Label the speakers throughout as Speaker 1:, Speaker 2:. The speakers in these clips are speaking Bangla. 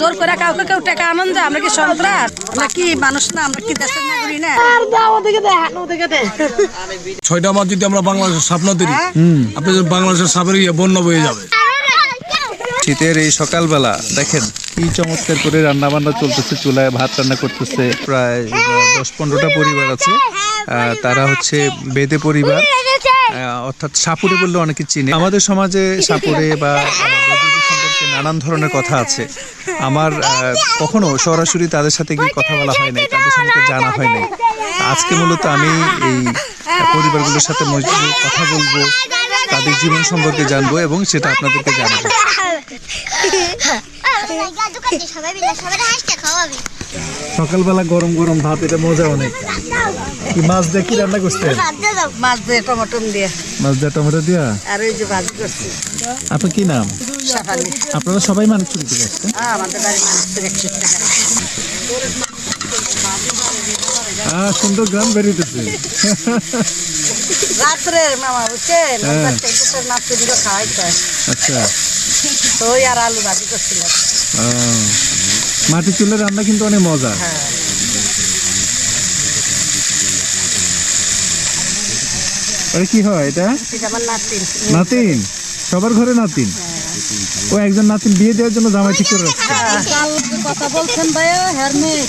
Speaker 1: জোর করে কাউকে কেউ টাকা আনন্দ আমরা কি সন্ত্রাস আমরা কি মানুষ না আমরা কি দেশের নাগরিক না?
Speaker 2: ছয়টা মাস যদি আমরা বাংলাদেশের স্বপ্ন ধরি আপনি যদি বাংলাদেশের সাপের ইয়ে বন্যা বয়ে যাবে।
Speaker 3: শীতের এই সকালবেলা দেখেন কি চমৎকার করে রান্না বান্না চলতেছে চুলায় ভাত রান্না করতেছে। প্রায় দশ পনেরোটা পরিবার আছে। আহ, তারা হচ্ছে বেদে পরিবার। আহ, অর্থাৎ সাপুরে বললে অনেকে চিনে। আমাদের সমাজে সাপুরে বা নানান ধরনের কথা আছে। আমার কখনো সরাসরি তাদের সাথে গিয়ে কথা বলা হয় নাই তাদের সঙ্গে জানা হয় নাই। আজকে মূলত আমি এই পরিবারগুলোর সাথে মজবুত কথা বলব তাদের জীবন সম্পর্কে জানব এবং সেটা আপনাদেরকে জানাব। সকালবেলা গরম গরম ভাত এটা মজা অনেক কি মাছ দিয়ে কি রান্না করছেন?
Speaker 1: মাছ দিয়ে টমেটো দিয়ে।
Speaker 3: মাছ দিয়ে টমেটো দিয়া?
Speaker 1: আর ওই যে ভাজি করছি।
Speaker 3: আপনার কি নাম? আপনারা সবাই মানুষ চুরি থেকে আসছেন?
Speaker 1: হ্যাঁ
Speaker 3: সুন্দর গ্রাম বেরিয়েছে
Speaker 1: মামা বুঝছেন
Speaker 3: হ্যাঁ।
Speaker 1: খাওয়াইতে
Speaker 3: আচ্ছা।
Speaker 1: তো আর আলু ভাজি করছিলাম
Speaker 3: মাটির চুলের রান্না কিন্তু অনেক মজা।
Speaker 1: হ্যাঁ।
Speaker 3: কি হয় এটা?
Speaker 1: এটা নাতিন।
Speaker 3: নাতিন? সবার ঘরে নাতিন? ও একজন নাতিন বিয়ে দেওয়ার জন্য জামাই ঠিক করে রাখছে।
Speaker 1: কথা বলছেন ভাইয়া হ্যার মেয়ে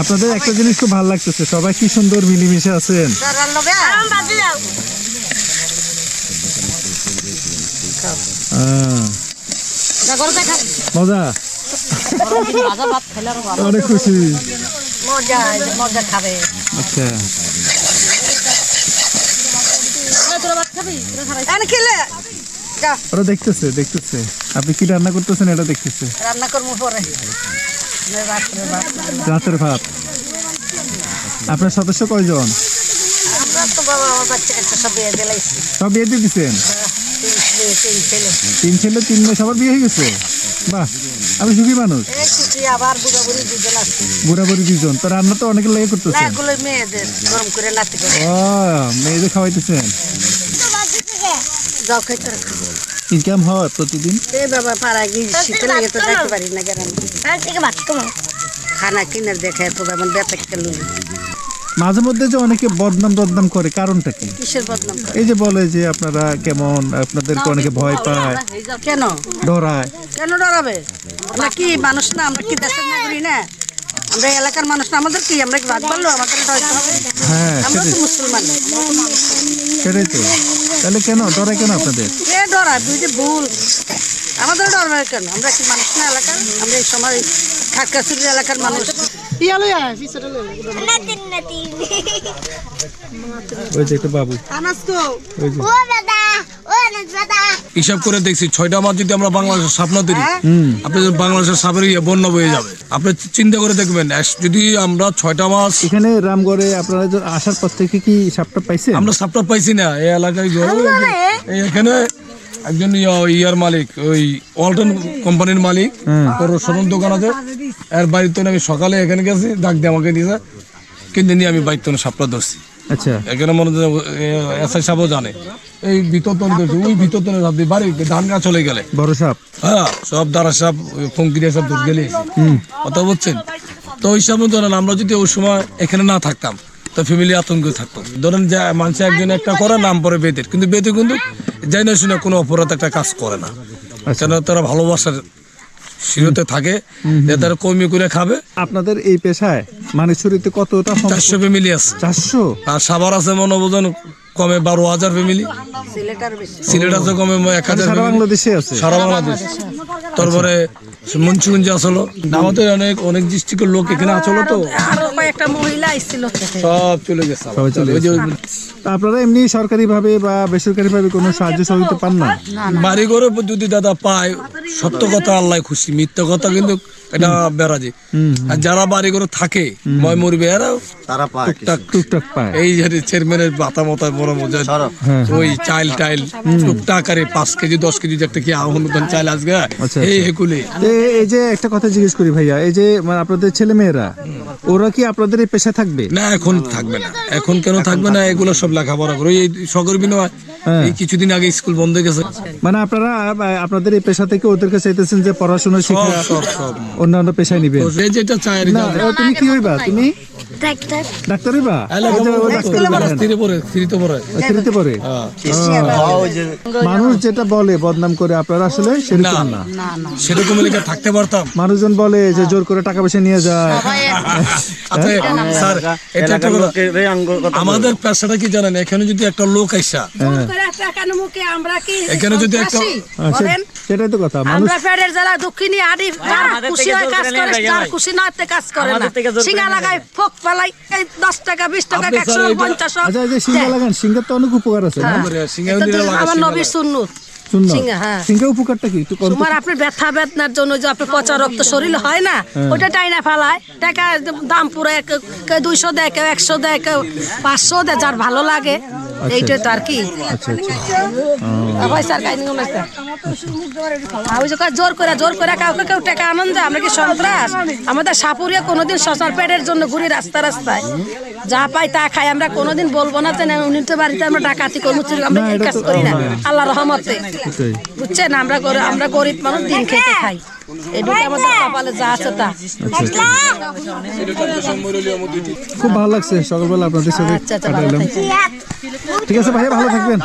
Speaker 3: আপনাদের একটা জিনিস খুব ভালো লাগতেছে সবাই কি সুন্দর মিলেমিশে আছেন?
Speaker 1: জাগর দেখা
Speaker 3: মজা? অনেক খুশি।
Speaker 1: মজা খাবে।
Speaker 3: আচ্ছা।
Speaker 1: এনে খেলে। যা
Speaker 3: ওরা দেখতেছে দেখতেছে। আপনি কি রান্না করতেছেন? এটা দেখতেছে।
Speaker 1: রান্না করব পরে। রাতের ভাত।
Speaker 3: আপনার সদস্য কয়জন?
Speaker 1: সব বিয়ে
Speaker 3: দিয়ে দিচ্ছেন
Speaker 1: তিন ছেলে
Speaker 3: তিন ছেলে। তিন মেয়ে সবার বিয়ে হয়ে গেছে? বাহ আমি সুখী মানুষ?
Speaker 1: এই ছুটি আবার বুড়া বুড়ি দুজন।
Speaker 3: তো রান্না তো অনেকের লেগে
Speaker 1: না
Speaker 3: করতেছেন?
Speaker 1: এগুলো মেয়েদের গরম করে নাতি করে।
Speaker 3: ও মেয়েদের খাওয়াইতেছেন?
Speaker 1: যাও খাইতে
Speaker 3: ইনকাম হয় প্রতিদিন?
Speaker 1: এই বাবা পাড়া গিয়ে শীতে লাগে তো যাইতে পারি না কেন?
Speaker 4: থেকে ভাত কমো
Speaker 1: খানা কিনে দেখে তো
Speaker 3: মাঝে মধ্যে যে অনেকে বদনাম বদনাম করে কারণটা কি?
Speaker 1: কিসের বদনাম করে?
Speaker 3: এই যে বলে যে আপনারা কেমন আপনাদেরকে অনেকে ভয় পায়
Speaker 1: কেন?
Speaker 3: ডরায়।
Speaker 1: কেন ডরাবে? আমরা কি মানুষ না আমরা কি দেশের নাগরিক না? আমরা এলাকার মানুষ না আমাদের কি? আমরা কি ভাগ পারল আমাদের হবে।
Speaker 3: হ্যাঁ
Speaker 1: আমরা তো মুসলমান।
Speaker 3: সেটাই তো। তাহলে কেন? ডরায় কেন আপনাদের?
Speaker 1: কে ডরায় তুই যে ভুল। আমাদের ডরবে কেন? আমরা কি মানুষ না এলাকার? আমরা এই সময় খাটকাছুরি এলাকার মানুষ।
Speaker 3: ওই যে একটা বাবু।
Speaker 1: আনাস তো।
Speaker 3: ওই যে।
Speaker 4: ও দাদা ও দাদা
Speaker 2: হিসাব করে দেখছি ছয়টা মাস যদি আমরা বাংলাদেশের স্বপ্ন ধরি আপনি যদি বাংলাদেশের সাপের ইয়ে বন্যা বয়ে যাবে আপনি চিন্তা করে দেখবেন যদি আমরা ছয়টা মাস
Speaker 3: এখানে রামগড়ে আপনারা যে আসার পর থেকে কি সাপটা পাইছেন?
Speaker 2: আমরা সাপটা পাইছি না এই এলাকায় এখানে একজন ইয়ার মালিক ওই ওয়ালটন কোম্পানির মালিক ওর শোরুম দোকান আছে। এর বাড়িতে আমি সকালে এখানে গেছি ডাক দিয়ে আমাকে দিয়েছে কিন্তু নিয়ে আমি বাড়িতে সাপটা ধরছি।
Speaker 3: আচ্ছা।
Speaker 2: এখানে মনে হচ্ছে এসআই সাহেবও জানে। এই ভিতর তনে ওই বাড়ি ধান গাছ চলে গেলে।
Speaker 3: বড় সাপ।
Speaker 2: হ্যাঁ সব দ্বারা সব ফঙ্কিরে সব দুধ গেলে। কথা বলছেন? তো ওই ধরেন আমরা যদি ওই সময় এখানে না থাকতাম তো ফ্যামিলি আতঙ্ক থাকতো ধরেন যে মানুষ একজন একটা করে নাম পরে বেদের কিন্তু বেদে কিন্তু যাই না শুনে কোনো অপরাধ একটা কাজ করে না। কেন তারা ভালোবাসার শিরতে থাকে যে তারা কর্মী করে খাবে।
Speaker 3: আপনাদের এই পেশায় মানে শরীরতে কতটা
Speaker 2: চারশো ফ্যামিলি আছে।
Speaker 3: চারশো?
Speaker 2: আর সাবার আছে মনে বোঝেন কমে বারো হাজার ফ্যামিলি।
Speaker 1: সিলেটার
Speaker 2: সিলেট আছে কমে এক হাজার
Speaker 3: সারা বাংলাদেশে আছে?
Speaker 2: সারা বাংলাদেশ। তারপরে মুন্সিগঞ্জ আসলো। আমাদের অনেক অনেক ডিস্ট্রিক্টের লোক এখানে আসলো তো। সব চলে গেছে
Speaker 3: সবাই চলে
Speaker 2: ওই
Speaker 3: আপনারা এমনি সরকারি ভাবে বা বেসরকারি ভাবে কোনো সাহায্য সহযোগিতা পান না?
Speaker 2: বাড়ি ঘরে যদি দাদা পায় সত্য কথা আল্লাহ খুশি মিথ্যা কথা কিন্তু এটা বেড়াজি। আর যারা বাড়ি ঘরে থাকে ময় মরবে এরা
Speaker 5: তারা পায়
Speaker 2: টুকটাক
Speaker 3: টুকটাক পায়।
Speaker 2: এই যে চেয়ারম্যানের বড় মজা।
Speaker 3: হ্যাঁ।
Speaker 2: ওই চাইল টাইল টুকটাক আরে পাঁচ কেজি দশ কেজি একটা কি অনুদান চাইল আসবে
Speaker 3: আচ্ছা,
Speaker 2: এই
Speaker 3: আচ্ছা।
Speaker 2: এগুলি।
Speaker 3: এই যে একটা কথা জিজ্ঞেস করি ভাইয়া এই যে মানে আপনাদের ছেলে মেয়েরা ওরা কি আপনাদের এই পেশা থাকবে?
Speaker 2: না এখন থাকবে না। এখন কেন থাকবে না এগুলো সব লেখাপড়া করে। এই সকর বিনিময়
Speaker 3: হ্যাঁ।
Speaker 2: এই কিছুদিন আগে স্কুল বন্ধ হয়ে গেছে।
Speaker 3: মানে আপনারা আপনাদের এই পেশা থেকে ওদেরকে চাইতেছেন যে পড়াশোনা শিখে অন্যান্য পেশায়
Speaker 2: নিবে যেটা চাই
Speaker 3: না তুমি কি হইবা? তুমি
Speaker 4: ডাক্তার।
Speaker 3: ডাক্তার হ্যাঁ। পড়ে
Speaker 2: হ্যাঁ।
Speaker 3: মানুষ যেটা বলে বদনাম করে আপনারা আসলে সেরকম না।
Speaker 6: না না।
Speaker 2: সেরকম থাকতে পারতাম?
Speaker 3: মানুষজন বলে যে জোর করে টাকা পয়সা নিয়ে যায়।
Speaker 2: আচ্ছা স্যার এটা একটা আমাদের পেশাটা কি জানেন? এখানে যদি একটা লোক আইসা
Speaker 6: আমরা কি
Speaker 2: এখানে যদি একটা
Speaker 3: হ্যাঁ, সেটাই তো কথা। মানুষ
Speaker 6: আমরা পেটের জ্বালা দুঃখিনী আডি খুশি হয় কাজ করে খুশি তে কাজ করে না। সিঙ্গা লাগাই ফোক পালাই এই দশ টাকা বিশ টাকা
Speaker 2: আপনি
Speaker 6: একশো পঞ্চাশ।
Speaker 3: আচ্ছা যে সিঙ্গা লাগান সিঙ্গার তো অনেক উপকার আছে
Speaker 2: লাগা
Speaker 6: আমার নবীর
Speaker 3: শুন
Speaker 6: সিঙ্গা, হ্যাঁ। তোমার আপনার ব্যথা বেদনার জন্য যে আপনার পচা রক্ত শরীর হয় না ওটা টাইনা ফেলায়। টাকা দাম পুরো দুইশো দেয় কেউ একশো দেয় কেউ পাঁচশো দেয় যার ভালো লাগে। এইটাই তো আর কি
Speaker 3: আচ্ছা আচ্ছা।
Speaker 6: স্যার জোর করে জোর করে কাউকে কেউ টাকা আনন্দ আমরা কি সন্ত্রাস আমাদের সাপুরিয়া কোনোদিন শশার পেটের জন্য ঘুরি রাস্তা রাস্তায়। যা পাই তা খাই আমরা কোনোদিন বলব না যে উনি তো বাড়িতে আমরা ডাকাতি করব চুরি, আমরা এই কাজ করি না। আল্লাহ রহমতে। বুঝছেন? আমরা আমরা গরিব মানুষ দিন খেতে খাই। আছে
Speaker 3: খুব ভালো লাগছে সকালবেলা আপনাদের সাথে
Speaker 6: আচ্ছা আচ্ছা।
Speaker 3: ঠিক আছে ভাইয়া ভালো থাকবেন।